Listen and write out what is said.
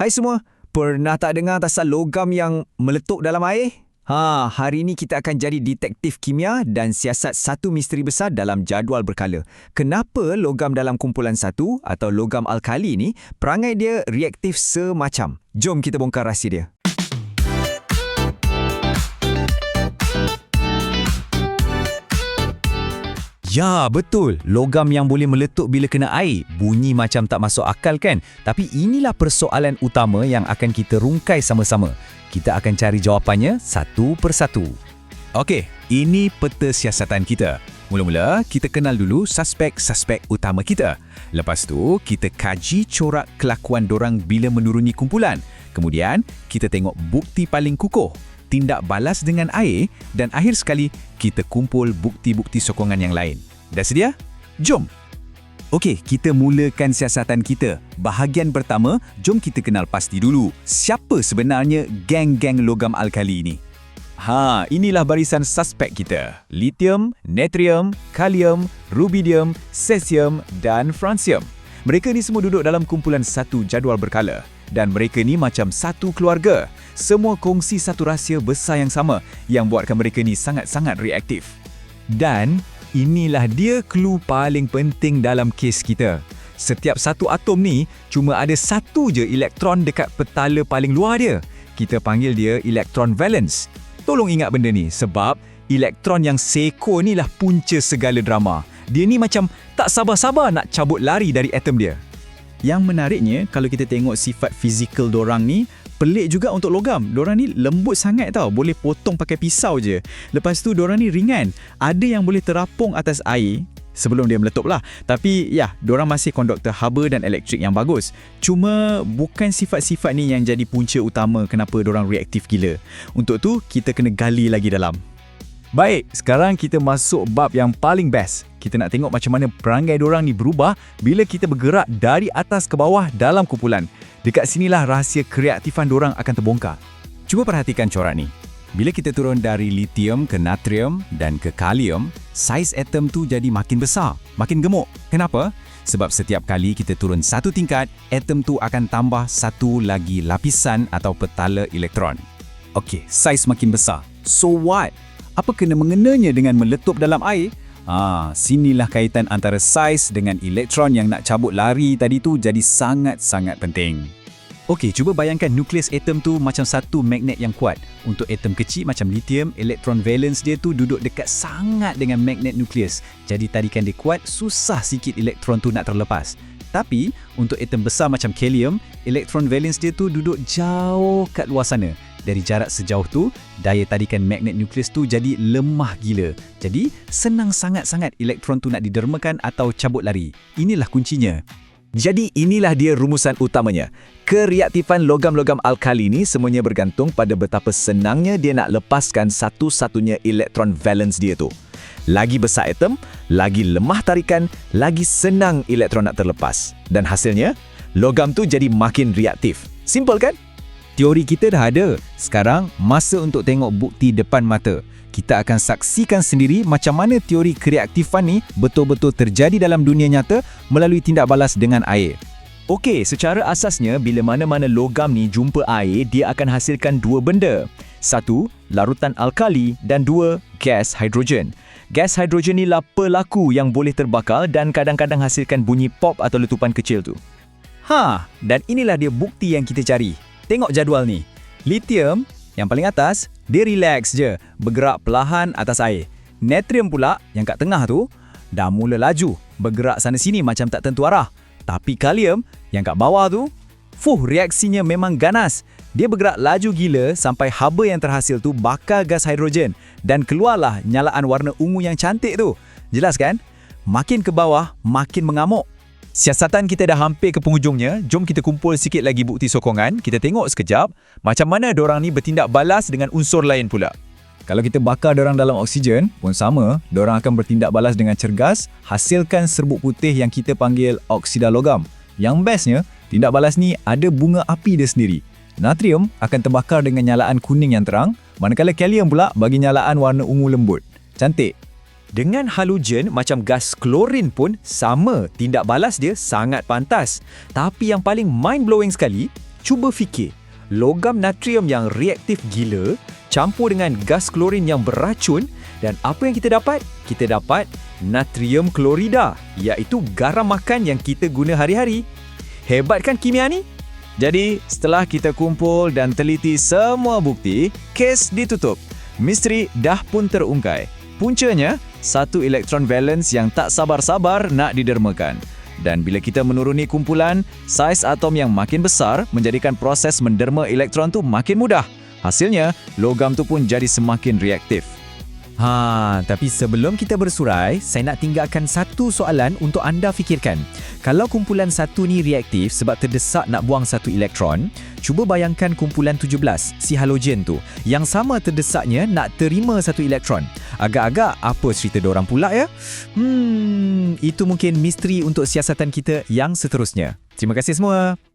Hai semua, pernah tak dengar pasal logam yang meletup dalam air? Ha, hari ini kita akan jadi detektif kimia dan siasat satu misteri besar dalam jadual berkala. Kenapa logam dalam kumpulan satu atau logam alkali ni perangai dia reaktif semacam? Jom kita bongkar rahsia dia. Ya, betul. Logam yang boleh meletup bila kena air. Bunyi macam tak masuk akal kan? Tapi inilah persoalan utama yang akan kita rungkai sama-sama. Kita akan cari jawapannya satu persatu. Okey, ini peta siasatan kita. Mula-mula, kita kenal dulu suspek-suspek utama kita. Lepas tu, kita kaji corak kelakuan dorang bila menuruni kumpulan. Kemudian, kita tengok bukti paling kukuh tindak balas dengan air dan akhir sekali kita kumpul bukti-bukti sokongan yang lain. Dah sedia? Jom! Okey, kita mulakan siasatan kita. Bahagian pertama, jom kita kenal pasti dulu. Siapa sebenarnya geng-geng logam alkali ini? Ha, inilah barisan suspek kita. Lithium, natrium, kalium, rubidium, cesium dan francium. Mereka ni semua duduk dalam kumpulan satu jadual berkala. Dan mereka ni macam satu keluarga semua kongsi satu rahsia besar yang sama yang buatkan mereka ni sangat-sangat reaktif. Dan inilah dia clue paling penting dalam kes kita. Setiap satu atom ni cuma ada satu je elektron dekat petala paling luar dia. Kita panggil dia elektron valence. Tolong ingat benda ni sebab elektron yang seko ni lah punca segala drama. Dia ni macam tak sabar-sabar nak cabut lari dari atom dia. Yang menariknya, kalau kita tengok sifat fizikal dorang ni, pelik juga untuk logam. Diorang ni lembut sangat tau. Boleh potong pakai pisau je. Lepas tu diorang ni ringan. Ada yang boleh terapung atas air sebelum dia meletup lah. Tapi ya, diorang masih konduktor haba dan elektrik yang bagus. Cuma bukan sifat-sifat ni yang jadi punca utama kenapa diorang reaktif gila. Untuk tu, kita kena gali lagi dalam. Baik, sekarang kita masuk bab yang paling best. Kita nak tengok macam mana perangai diorang ni berubah bila kita bergerak dari atas ke bawah dalam kumpulan. Dekat sinilah rahsia kreatifan dorang akan terbongkar. Cuba perhatikan corak ni. Bila kita turun dari lithium ke natrium dan ke kalium, saiz atom tu jadi makin besar, makin gemuk. Kenapa? Sebab setiap kali kita turun satu tingkat, atom tu akan tambah satu lagi lapisan atau petala elektron. Okey, saiz makin besar. So what? Apa kena mengenanya dengan meletup dalam air? Ah, sinilah kaitan antara saiz dengan elektron yang nak cabut lari tadi tu jadi sangat-sangat penting. Okey, cuba bayangkan nukleus atom tu macam satu magnet yang kuat. Untuk atom kecil macam lithium, elektron valence dia tu duduk dekat sangat dengan magnet nukleus. Jadi tarikan dia kuat, susah sikit elektron tu nak terlepas. Tapi, untuk atom besar macam kalium, elektron valence dia tu duduk jauh kat luar sana. Dari jarak sejauh tu, daya tarikan magnet nukleus tu jadi lemah gila. Jadi, senang sangat-sangat elektron tu nak didermakan atau cabut lari. Inilah kuncinya. Jadi inilah dia rumusan utamanya. Kereaktifan logam-logam alkali ni semuanya bergantung pada betapa senangnya dia nak lepaskan satu-satunya elektron valence dia tu. Lagi besar atom, lagi lemah tarikan, lagi senang elektron nak terlepas. Dan hasilnya, logam tu jadi makin reaktif. Simple kan? Teori kita dah ada. Sekarang, masa untuk tengok bukti depan mata. Kita akan saksikan sendiri macam mana teori kreatifan ni betul-betul terjadi dalam dunia nyata melalui tindak balas dengan air. Okey, secara asasnya, bila mana-mana logam ni jumpa air, dia akan hasilkan dua benda. Satu, larutan alkali dan dua, gas hidrogen. Gas hidrogen ni lah pelaku yang boleh terbakar dan kadang-kadang hasilkan bunyi pop atau letupan kecil tu. Ha, dan inilah dia bukti yang kita cari. Tengok jadual ni. Lithium yang paling atas, dia relax je, bergerak perlahan atas air. Natrium pula yang kat tengah tu dah mula laju, bergerak sana sini macam tak tentu arah. Tapi kalium yang kat bawah tu, fuh reaksinya memang ganas. Dia bergerak laju gila sampai haba yang terhasil tu bakar gas hidrogen dan keluarlah nyalaan warna ungu yang cantik tu. Jelas kan? Makin ke bawah, makin mengamuk. Siasatan kita dah hampir ke penghujungnya. Jom kita kumpul sikit lagi bukti sokongan. Kita tengok sekejap macam mana dorang ni bertindak balas dengan unsur lain pula. Kalau kita bakar dorang dalam oksigen pun sama, dorang akan bertindak balas dengan cergas, hasilkan serbuk putih yang kita panggil oksida logam. Yang bestnya, tindak balas ni ada bunga api dia sendiri. Natrium akan terbakar dengan nyalaan kuning yang terang, manakala kalium pula bagi nyalaan warna ungu lembut. Cantik. Dengan halogen macam gas klorin pun sama, tindak balas dia sangat pantas. Tapi yang paling mind-blowing sekali, Cuba fikir, logam natrium yang reaktif gila campur dengan gas klorin yang beracun dan apa yang kita dapat? Kita dapat natrium klorida, iaitu garam makan yang kita guna hari-hari. Hebat kan kimia ni? Jadi, setelah kita kumpul dan teliti semua bukti, kes ditutup. Misteri dah pun terungkai. Puncanya, satu elektron valence yang tak sabar-sabar nak didermakan. Dan bila kita menuruni kumpulan, saiz atom yang makin besar menjadikan proses menderma elektron tu makin mudah. Hasilnya, logam tu pun jadi semakin reaktif. Ha, tapi sebelum kita bersurai, saya nak tinggalkan satu soalan untuk anda fikirkan. Kalau kumpulan satu ni reaktif sebab terdesak nak buang satu elektron, cuba bayangkan kumpulan 17, si halogen tu, yang sama terdesaknya nak terima satu elektron. Agak-agak apa cerita diorang pula ya? Hmm, itu mungkin misteri untuk siasatan kita yang seterusnya. Terima kasih semua.